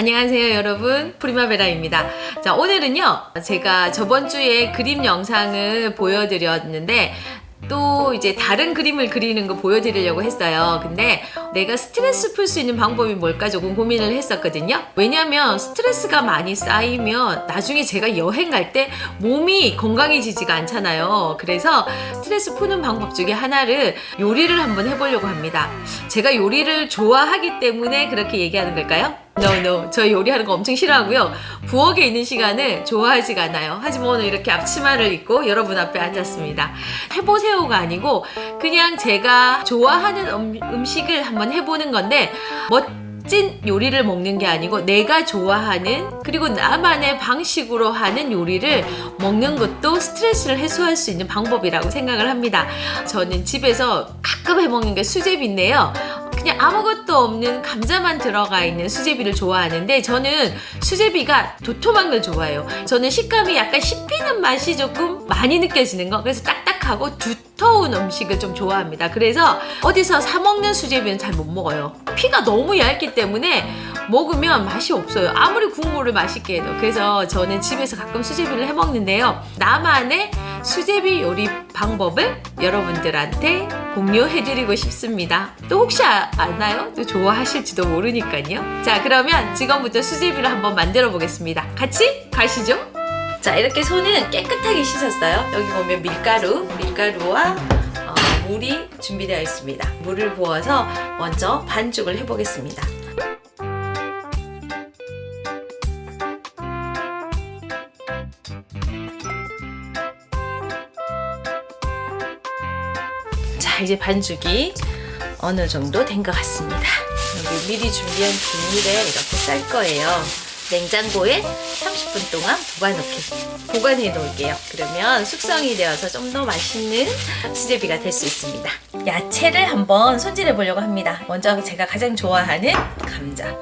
안녕하세요 여러분. 프리마베라입니다. 자 오늘은요 제가 저번 주에 그림 영상을 보여드렸는데 또 이제 다른 그림을 그리는 거 보여드리려고 했어요. 근데 내가 스트레스 풀 수 있는 방법이 뭘까 조금 고민을 했었거든요 왜냐면 스트레스가 많이 쌓이면 나중에 제가 여행 갈 때 몸이 건강해지지가 않잖아요 그래서 스트레스 푸는 방법 중에 하나를 요리를 한번 해보려고 합니다 제가 요리를 좋아하기 때문에 그렇게 얘기하는 걸까요? No, no. 저 요리하는 거 엄청 싫어하고요. 부엌에 있는 시간을 좋아하지가 않아요. 하지만 오늘 이렇게 앞치마를 입고 여러분 앞에 앉았습니다. 해보세요가 아니고 그냥 제가 좋아하는 음, 음식을 한번 해보는 건데 멋진 요리를 먹는 게 아니고 내가 좋아하는 그리고 나만의 방식으로 하는 요리를 먹는 것도 스트레스를 해소할 수 있는 방법이라고 생각을 합니다. 저는 집에서 가끔 해먹는 게 수제비인데요. 그냥 아무것도 없는 감자만 들어가 있는 수제비를 좋아하는데 저는 수제비가 도톰한 걸 좋아해요. 저는 식감이 약간 씹히는 맛이 조금 많이 느껴지는 거. 그래서 딱딱 하고 두터운 음식을 좀 좋아합니다. 그래서 어디서 사 먹는 수제비는 잘 못 먹어요. 피가 너무 얇기 때문에 먹으면 맛이 없어요. 아무리 국물을 맛있게 해도. 그래서 저는 집에서 가끔 수제비를 해 먹는데요. 나만의 수제비 요리 방법을 여러분들한테 공유해드리고 싶습니다. 또 혹시 아, 아나요? 또 좋아하실지도 모르니까요. 자, 그러면 지금부터 수제비를 한번 만들어 보겠습니다. 같이 가시죠. 자, 이렇게 손은 깨끗하게 씻었어요. 여기 보면 밀가루, 밀가루와 어, 물이 준비되어 있습니다. 물을 부어서 먼저 반죽을 해 보겠습니다. 자, 이제 반죽이 어느 정도 된 것 같습니다. 여기 미리 준비한 비닐에 이렇게 쌀 거예요. 냉장고에 30분 동안 보관놓겠, 보관해 놓을게요. 그러면 숙성이 되어서 좀 더 맛있는 수제비가 될 수 있습니다. 야채를 한번 손질해 보려고 합니다. 먼저 제가 가장 좋아하는 감자.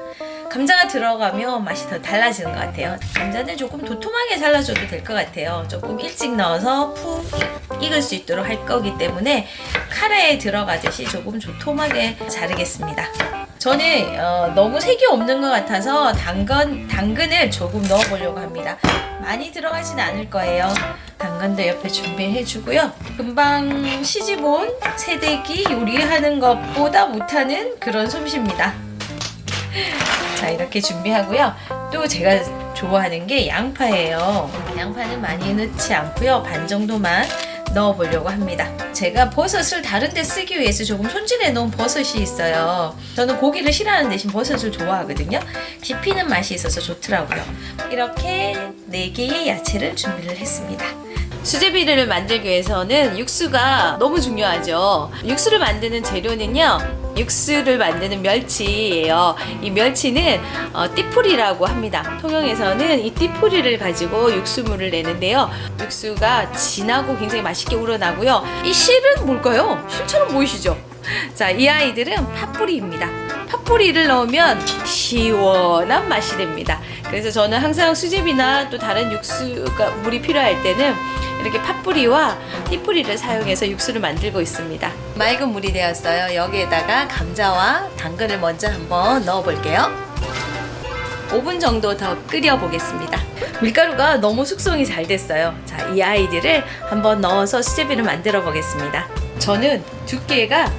감자가 들어가면 맛이 더 달라지는 것 같아요. 감자는 조금 도톰하게 잘라줘도 될 것 같아요. 조금 일찍 넣어서 푹 익을 수 있도록 할 거기 때문에 카레에 들어가듯이 조금 도톰하게 자르겠습니다. 저는 어, 너무 색이 없는 것 같아서 당근, 당근을 조금 넣어보려고 합니다. 많이 들어가진 않을 거예요. 당근도 옆에 준비해 주고요. 금방 시집온 새댁이 요리하는 것보다 못하는 그런 솜씨입니다. 자 이렇게 준비하고요. 또 제가 좋아하는 게 양파예요. 양파는 많이 넣지 않고요. 반 정도만 넣어보려고 합니다. 제가 버섯을 다른 데 쓰기 위해서 조금 손질해 놓은 버섯이 있어요. 저는 고기를 싫어하는 대신 버섯을 좋아하거든요. 씹히는 맛이 있어서 좋더라고요. 이렇게 4개의 야채를 준비를 했습니다. 수제비를 만들기 위해서는 육수가 너무 중요하죠. 육수를 만드는 재료는요. 육수를 만드는 멸치예요. 이 멸치는 어, 띠풀이라고 합니다. 통영에서는 이 띠풀이를 가지고 육수물을 내는데요. 육수가 진하고 굉장히 맛있게 우러나고요. 이 실은 뭘까요? 실처럼 보이시죠? 자, 이 아이들은 팥뿌리입니다. 팥뿌리를 넣으면 시원한 맛이 됩니다. 그래서 저는 항상 수제비나 또 다른 육수가 물이 필요할 때는 이렇게 팥뿌리와 띠뿌리를 사용해서 육수를 만들고 있습니다. 맑은 물이 되었어요. 여기에다가 감자와 당근을 먼저 한번 넣어 볼게요. 5분 정도 더 끓여 보겠습니다. 밀가루가 너무 숙성이 잘 됐어요. 자, 이 아이들을 한번 넣어서 수제비를 만들어 보겠습니다. 저는 두께가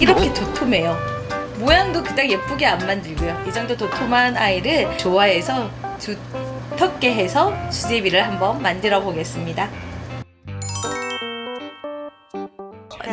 이렇게 도톰해요. 모양도 그닥 예쁘게 안 만들고요. 이 정도 도톰한 아이를 좋아해서 두 텁게 해서 수제비를 한번 만들어 보겠습니다.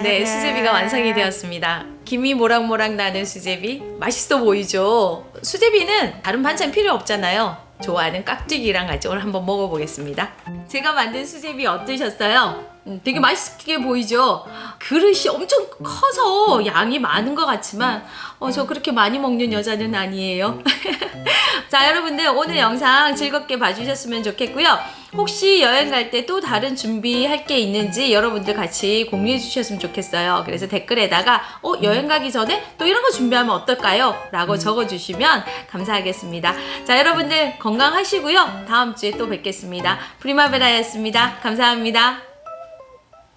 네, 수제비가 완성이 되었습니다. 김이 모락모락 나는 수제비 맛있어 보이죠? 수제비는 다른 반찬 필요 없잖아요. 좋아하는 깍두기랑 같이 오늘 한번 먹어보겠습니다. 제가 만든 수제비 어떠셨어요? 음, 되게 맛있게 보이죠? 그릇이 엄청 커서 양이 많은 것 같지만 어, 저 그렇게 많이 먹는 여자는 아니에요. 자, 여러분들 오늘 영상 즐겁게 봐주셨으면 좋겠고요. 혹시 여행 갈 때 또 다른 준비할 게 있는지 여러분들 같이 공유해 주셨으면 좋겠어요. 그래서 댓글에다가 어, 여행 가기 전에 또 이런 거 준비하면 어떨까요? 라고 적어 주시면 감사하겠습니다. 자, 여러분들 건강하시고요. 다음 주에 또 뵙겠습니다. 프리마베라였습니다. 감사합니다.